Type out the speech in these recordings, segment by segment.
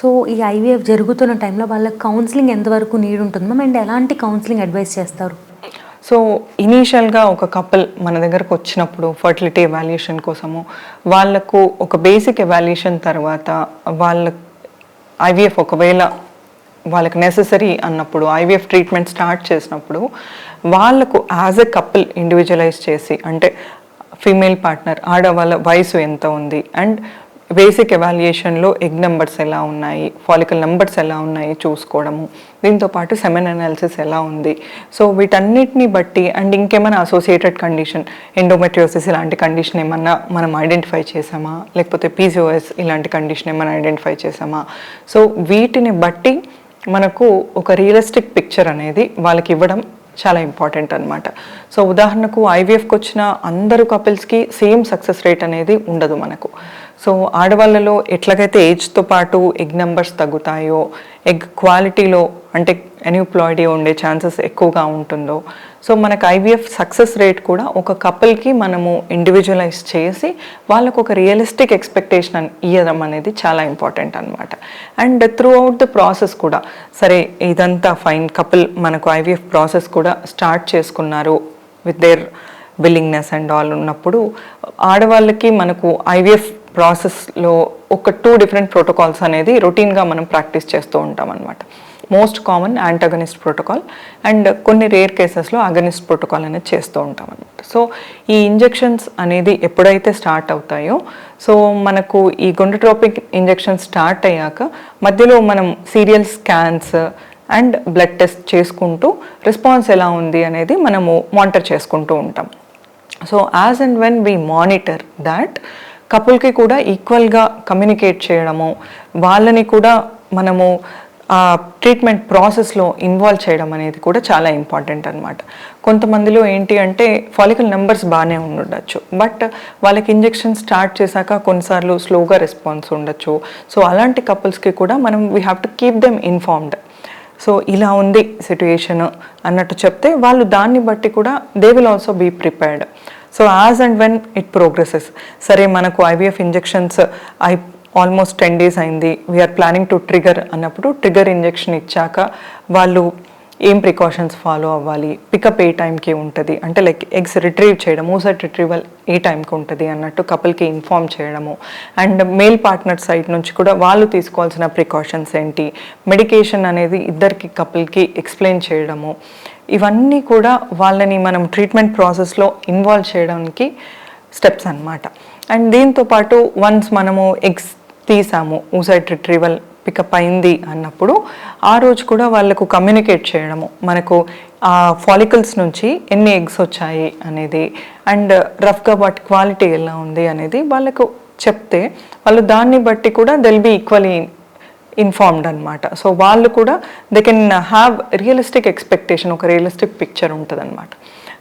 So ఈ IVF జరుగుతున్న టైంలో వాళ్ళకి కౌన్సిలింగ్ ఎంతవరకు నీడ్ ఉంటుంది మ్యామ్ అండ్ ఎలాంటి కౌన్సిలింగ్ అడ్వైస్ చేస్తారు? సో ఇనీషియల్గా ఒక కపుల్ మన దగ్గరకు వచ్చినప్పుడు ఫర్టిలిటీ ఎవాల్యుయేషన్ కోసము వాళ్ళకు ఒక బేసిక్ ఎవాల్యుయేషన్ తర్వాత వాళ్ళ ఐవీఎఫ్ ఒకవేళ వాళ్ళకి నెససరీ అన్నప్పుడు ఐవీఎఫ్ ట్రీట్మెంట్ స్టార్ట్ చేసినప్పుడు వాళ్ళకు యాజ్ ఎ కపుల్ ఇండివిజువలైజ్ చేసి అంటే ఫీమేల్ పార్ట్నర్ ఆడవాళ్ళ వయసు ఎంత ఉంది అండ్ బేసిక్ ఎవాల్యుయేషన్లో ఎగ్ నెంబర్స్ ఎలా ఉన్నాయి ఫాలికల్ నెంబర్స్ ఎలా ఉన్నాయి చూసుకోవడము దీంతో పాటు సెమెన్ అనాలిసిస్ ఎలా ఉంది. సో వీటన్నిటిని బట్టి అండ్ ఇంకేమైనా అసోసియేటెడ్ కండిషన్ ఎండోమెట్రియోసిస్ ఇలాంటి కండిషన్ ఏమన్నా మనం ఐడెంటిఫై చేసామా లేకపోతే పీజీఓఎస్ ఇలాంటి కండిషన్ ఏమైనా ఐడెంటిఫై చేసామా సో వీటిని బట్టి మనకు ఒక రియలిస్టిక్ పిక్చర్ అనేది వాళ్ళకి ఇవ్వడం చాలా ఇంపార్టెంట్ అనమాట సో ఉదాహరణకు ఐవీఎఫ్కి వచ్చిన అందరు కపుల్స్కి సేమ్ సక్సెస్ రేట్ అనేది ఉండదు మనకు. సో ఆడవాళ్ళలో ఎట్లాగైతే ఏజ్తో పాటు ఎగ్ నెంబర్స్ తగ్గుతాయో ఎగ్ క్వాలిటీలో అంటే ఎన్యూప్లాయిడీ ఉండే ఛాన్సెస్ ఎక్కువగా ఉంటుందో సో మనకు ఐవీఎఫ్ సక్సెస్ రేట్ కూడా ఒక కపుల్కి మనము ఇండివిజువలైజ్ చేసి వాళ్ళకు ఒక రియలిస్టిక్ ఎక్స్పెక్టేషన్ ఇవ్వడం అనేది చాలా ఇంపార్టెంట్ అనమాట and through out the process కూడా సరే ఇదంతా ఫైన్ కపుల్ మనకు ఐవీఎఫ్ ప్రాసెస్ కూడా స్టార్ట్ చేసుకున్నారు with their willingness and all ఉన్నప్పుడు ఆడవాళ్ళకి మనకు ఐవీఎఫ్ ప్రాసెస్లో ఒక టూ డిఫరెంట్ ప్రోటోకాల్స్ అనేది రొటీన్గా మనం ప్రాక్టీస్ చేస్తూ ఉంటాం అనమాట most common antagonist protocol and కొన్ని రేర్ కేసెస్లో అగనిస్ట్ ప్రోటోకాల్ అనేది చేస్తూ ఉంటాం అనమాట సో ఈ ఇంజెక్షన్స్ అనేది ఎప్పుడైతే స్టార్ట్ అవుతాయో సో మనకు ఈ గుండెట్రోపిక్ ఇంజెక్షన్ స్టార్ట్ అయ్యాక మధ్యలో మనం serial scans and blood test చేసుకుంటూ రెస్పాన్స్ ఎలా ఉంది అనేది మనము మానిటర్ చేసుకుంటూ ఉంటాం. So as and when we monitor that కపుల్కి కూడా ఈక్వల్గా కమ్యూనికేట్ చేయడము వాళ్ళని కూడా మనము ఆ ట్రీట్మెంట్ ప్రాసెస్లో ఇన్వాల్వ్ చేయడం అనేది కూడా చాలా ఇంపార్టెంట్ అనమాట కొంతమందిలో ఏంటి అంటే ఫాలికల్ నెంబర్స్ బాగానే ఉండొచ్చు బట్ వాళ్ళకి ఇంజెక్షన్ స్టార్ట్ చేశాక కొన్నిసార్లు స్లోగా రెస్పాన్స్ ఉండొచ్చు. సో అలాంటి కపుల్స్కి కూడా మనం we have to keep them informed so ఇలా ఉంది సిట్యుయేషన్ అన్నట్టు చెప్తే వాళ్ళు దాన్ని బట్టి కూడా they will also be prepared so as and when it progresses సరే మనకు IVF injections I almost ten days అయింది. వీఆర్ ప్లానింగ్ టు ట్రిగర్ అన్నప్పుడు ట్రిగర్ ఇంజెక్షన్ ఇచ్చాక వాళ్ళు ఏం ప్రికాషన్స్ ఫాలో అవ్వాలి? పికప్ ఏ టైంకి ఉంటుంది? అంటే లైక్ ఎగ్స్ రిట్రీవ్ చేయడం ఊసట్ రిట్రీవల్ ఏ టైంకి ఉంటుంది అన్నట్టు కపుల్కి ఇన్ఫామ్ చేయడము. అండ్ మేల్ పార్ట్నర్ సైడ్ నుంచి కూడా వాళ్ళు తీసుకోవాల్సిన ప్రికాషన్స్ ఏంటి? మెడికేషన్ అనేది ఇద్దరికి కపుల్కి ఎక్స్ప్లెయిన్ చేయడము. ఇవన్నీ కూడా వాళ్ళని మనం ట్రీట్మెంట్ ప్రాసెస్లో ఇన్వాల్వ్ చేయడానికి స్టెప్స్ అన్నమాట. అండ్ దీంతో పాటు వన్స్ మనము ఎగ్స్ తీసాము ఊసైడ్ రిట్రీవల్ పికప్ అయింది అన్నప్పుడు ఆ రోజు కూడా వాళ్ళకు కమ్యూనికేట్ చేయడము. మనకు ఆ ఫాలికల్స్ నుంచి ఎన్ని ఎగ్స్ వచ్చాయి అనేది అండ్ రఫ్గా వాటి క్వాలిటీ ఎలా ఉంది అనేది వాళ్ళకు చెప్తే వాళ్ళు దాన్ని బట్టి కూడా దెల్ బి ఈక్వలీ ఇన్ఫార్మ్డ్ అనమాట సో వాళ్ళు కూడా they can have realistic expectation ఒక రియలిస్టిక్ పిక్చర్ ఉంటుంది అనమాట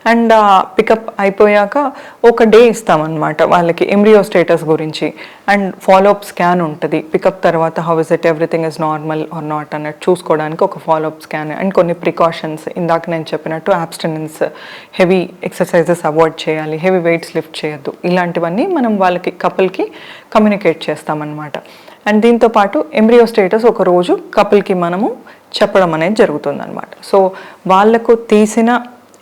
అండ్ పికప్ అయిపోయాక ఒక డే ఇస్తామన్నమాట వాళ్ళకి ఎంబ్రియో స్టేటస్ గురించి. అండ్ ఫాలోఅప్ స్కాన్ ఉంటుంది. పికప్ తర్వాత how is it everything is normal or not అన్నట్టు చూసుకోవడానికి ఒక ఫాలోఅప్ స్కాన్ అండ్ కొన్ని ప్రికాషన్స్ ఇందాక నేను చెప్పినట్టు అబ్స్టెనెన్స్ హెవీ ఎక్సర్సైజెస్ అవాయిడ్ చేయాలి హెవీ వెయిట్స్ లిఫ్ట్ చేయొద్దు. ఇలాంటివన్నీ మనం వాళ్ళకి కపుల్కి కమ్యూనికేట్ చేస్తామన్నమాట. అండ్ దీంతో పాటు ఎంబ్రియో స్టేటస్ ఒక రోజు కపుల్కి మనము చెప్పడం అనేది జరుగుతుంది అనమాట సో వాళ్ళకు తీసిన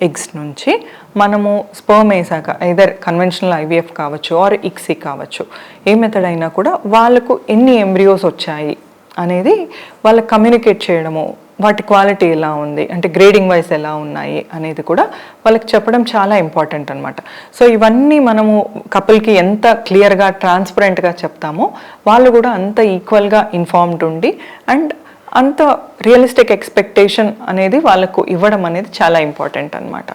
ఎగ్స్ నుంచి మనము స్పర్మ్ వేసాక ఐదర్ కన్వెన్షనల్ ఐవీఎఫ్ కావచ్చు ఆర్ ఇక్సీ కావచ్చు ఏ మెథడ్ అయినా కూడా వాళ్ళకు ఎన్ని ఎంబ్రియోస్ వచ్చాయి అనేది వాళ్ళకి కమ్యూనికేట్ చేయడము వాటి క్వాలిటీ ఎలా ఉంది? అంటే గ్రేడింగ్ వైజ్ ఎలా ఉన్నాయి అనేది కూడా వాళ్ళకి చెప్పడం చాలా ఇంపార్టెంట్ అనమాట సో ఇవన్నీ మనము కపుల్కి ఎంత క్లియర్గా ట్రాన్స్పరెంట్గా చెప్తామో వాళ్ళు కూడా అంత ఈక్వల్గా ఇన్ఫార్మ్డ్ ఉండి అండ్ అంత రియలిస్టిక్ ఎక్స్పెక్టేషన్ అనేది వాళ్ళకు ఇవ్వడం అనేది చాలా ఇంపార్టెంట్ అనమాట